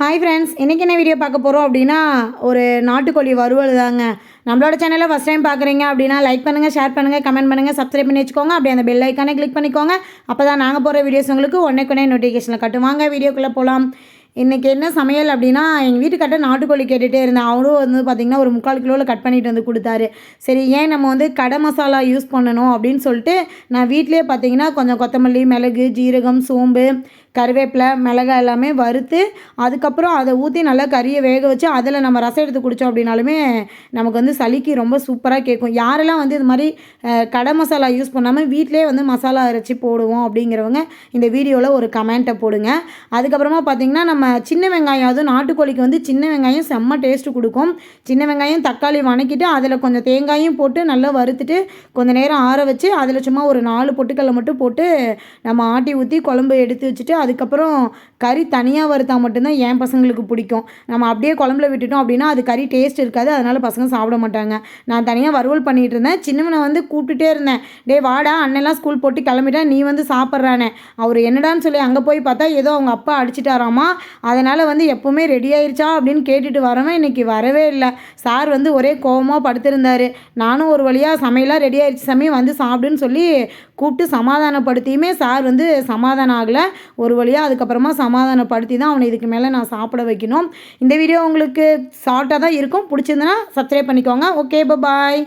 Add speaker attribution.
Speaker 1: Hi friends இன்றைக்கி என்ன video பார்க்க போகிறோம் அப்படின்னா ஒரு நாட்டுக்கோழி வறுவல் தாங்க. நம்மளோட சேனலில் ஃபஸ்ட் டைம் பார்க்குறீங்க அப்படின்னா லைக் பண்ணுங்கள் ஷேர் பண்ணுங்கள் கமெண்ட் பண்ணுங்கள் சப்ஸ்கிரைப் பண்ணி வச்சுக்கோங்க. அப்படியே அந்த பெல் ஐக்கானே கிளிக் பண்ணிக்கோங்க. அப்போ தான் நாங்கள் போகிற வீடியோஸ் உங்களுக்கு உடனே நோட்டிஃபிகேஷனில் கட்டுவாங்க வீடியோக்குள்ளே போகலாம் இன்றைக்கி என்ன சமையல் அப்படின்னா எங்கள் வீட்டுக்கிட்ட நாட்டுக்கோழி கேட்டுகிட்டே இருந்தேன். அவரும் வந்து பார்த்திங்கன்னா ஒரு முக்கால் கிலோவில் கட் பண்ணிட்டு வந்து கொடுத்தாரு. சரி ஏன் நம்ம வந்து கடை மசாலா யூஸ் பண்ணணும் அப்படின்னு சொல்லிட்டு நான் வீட்டிலே பார்த்தீங்கன்னா கொஞ்சம் கொத்தமல்லி மிளகு ஜீரகம் சோம்பு கருவேப்பிலை மிளகாய் எல்லாமே வறுத்து அதுக்கப்புறம் அதை ஊற்றி நல்லா கறியை வேக வச்சு அதில் நம்ம ரசம் எடுத்து குடித்தோம் அப்படின்னாலுமே நமக்கு வந்து சளிக்கு ரொம்ப சூப்பராக கேட்கும். யாரெல்லாம் வந்து இது மாதிரி கடை மசாலா யூஸ் பண்ணாமல் வீட்டிலே வந்து மசாலா அரைச்சி போடுவோம் அப்படிங்கிறவங்க இந்த வீடியோவில் ஒரு கமெண்ட்டை போடுங்க. அதுக்கப்புறமா பார்த்தீங்கன்னா நம்ம சின்ன வெங்காயம் அதுவும் நாட்டுக்கோழிக்கு வந்து சின்ன வெங்காயம் செம்ம டேஸ்ட்டு கொடுக்கும். சின்ன வெங்காயம் தக்காளி வணக்கிட்டு அதில் கொஞ்சம் தேங்காயும் போட்டு நல்லா வறுத்துட்டு கொஞ்சம் நேரம் ஆற வச்சு அதில் சும்மா ஒரு நாலு பொட்டுக்கல்லை மட்டும் போட்டு நம்ம ஆட்டி ஊற்றி குழம்பு எடுத்து வச்சுட்டு அதுக்கப்புறம் கறி தனியாக வறுத்தா மட்டும்தான் என் பசங்களுக்கு பிடிக்கும். நம்ம அப்படியே குழம்புல விட்டுட்டோம் அப்படின்னா அது கறி டேஸ்ட் இருக்காது. அதனால் பசங்க சாப்பிட மாட்டாங்க. நான் தனியாக வறுவல் பண்ணிகிட்டு இருந்தேன். சின்னவனை வந்து கூப்பிட்டுட்டே இருந்தேன். டே வாடா அண்ணெல்லாம் ஸ்கூல் போட்டு கிளம்பிட்டா நீ வந்து சாப்பிட்றானே. அவர் என்னடான்னு சொல்லி அங்கே போய் பார்த்தா ஏதோ அவங்க அப்பா அடிச்சிட்டாராமா. அதனால் வந்து எப்போவுமே ரெடி ஆயிடுச்சா அப்படின்னு கேட்டுட்டு வரவன் இன்னைக்கு வரவே இல்லை. சார் வந்து ஒரே கோபமாக படுத்திருந்தார். நானும் ஒரு வழியாக சமையலாக ரெடி ஆயிடுச்சு சமயம் வந்து சாப்பிடுன்னு சொல்லி கூப்பிட்டு சமாதானப்படுத்தியுமே சார் வந்து சமாதானம் ஆகலை. ஒரு ஒரு வழியாக அதுக்கப்புறமா சமாதானப்படுத்தி தான் அவனை இதுக்கு மேலே நான் சாப்பிட வைக்கணும். இந்த வீடியோ உங்களுக்கு ஷார்ட்டாக தான் இருக்கும். பிடிச்சிருந்தனா சப்ஸ்கிரைப் பண்ணிக்கோங்க. Okay bye